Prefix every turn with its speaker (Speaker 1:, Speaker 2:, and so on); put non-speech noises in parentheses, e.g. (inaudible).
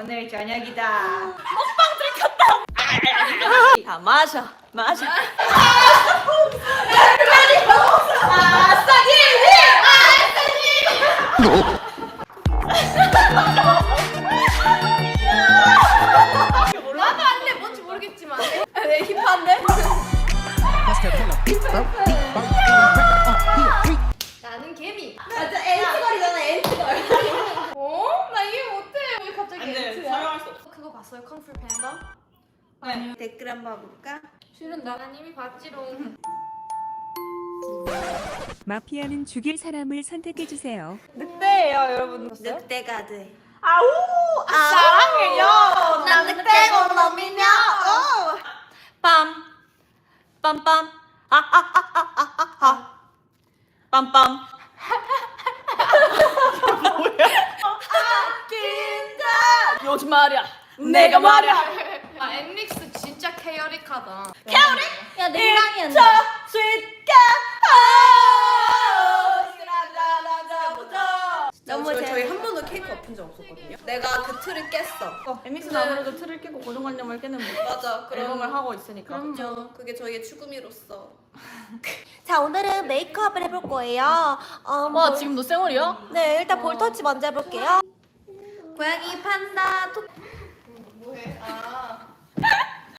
Speaker 1: 오늘 저녁이다.
Speaker 2: 다. (laughs) 마셔 마셔.
Speaker 3: 나도 안돼 (laughs) 뭔지 모르겠지만. 내 힙한데? 봤어요? 康풀 팬더?
Speaker 1: 네.
Speaker 2: 댓글 한번 볼까?
Speaker 3: 싫은데 난 이미 봤지롱
Speaker 4: 마피아는 죽일 사람을 선택해 주세요.
Speaker 1: 늑대예요 여러분.
Speaker 2: 늑대가 돼
Speaker 1: 아우 아, 사랑해요.
Speaker 2: 난 늑대고 놈이냐 어.
Speaker 1: 빰 빰빰 아하하하하하 빰빰 뭐야? 아낀다 요즘 말이야 내가 말이야
Speaker 3: 아 엠믹스 진짜 케어릭하다
Speaker 2: 야 냉방이야
Speaker 1: 저 스윗가
Speaker 2: 너무
Speaker 5: 저희, 저희. 한 번도 케이크 엎은 적 없었거든요. 내가 그 틀을 깼어.
Speaker 1: 엠믹스는 아무래도 틀을 깨고 고정관념을 깨는 (laughs)
Speaker 5: 맞아.
Speaker 1: 앨범을
Speaker 5: 그럼
Speaker 1: 하고 있으니까
Speaker 5: 그럼요. 그게 저희의 추구미로서. (laughs)
Speaker 2: 자 오늘은 메이크업을 해볼 거예요 어,
Speaker 3: 와
Speaker 2: 뭐-
Speaker 3: 지금도 쌩얼이야?
Speaker 2: 네 일단 볼터치 먼저 해볼게요 고양이 판다 토?
Speaker 3: 아